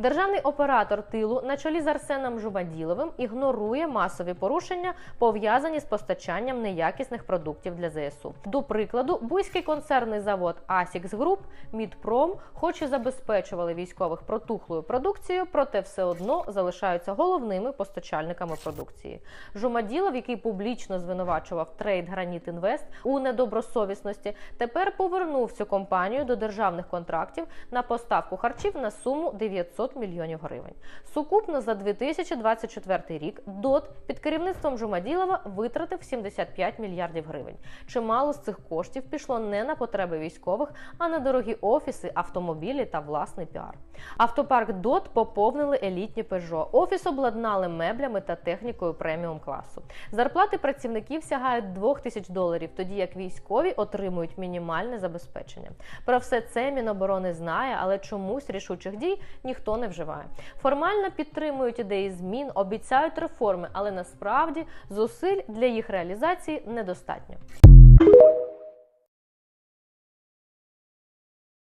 Державний оператор тилу на чолі з Арсеном Жумаділовим ігнорує масові порушення, пов'язані з постачанням неякісних продуктів для ЗСУ. До прикладу, буйський концерний завод Асікс Груп Мідпром, хоч і забезпечували військових протухлою продукцією, проте все одно залишаються головними постачальниками продукції. Жумаділов, який публічно звинувачував трейд Граніт Інвест у недобросовісності, тепер повернув цю компанію до державних контрактів на поставку харчів на суму 900 мільйонів гривень. Сукупно за 2024 рік ДОТ під керівництвом Жумаділова витратив 75 мільярдів гривень. Чимало з цих коштів пішло не на потреби військових, а на дорогі офіси, автомобілі та власний піар. Автопарк ДОТ поповнили елітні Peugeot. Офіс обладнали меблями та технікою преміум класу. Зарплати працівників сягають 2 тисяч доларів, тоді як військові отримують мінімальне забезпечення. Про все це Міноборони знає, але чомусь рішучих дій ніхто не вживає. Формально підтримують ідеї змін, обіцяють реформи, але насправді зусиль для їх реалізації недостатньо.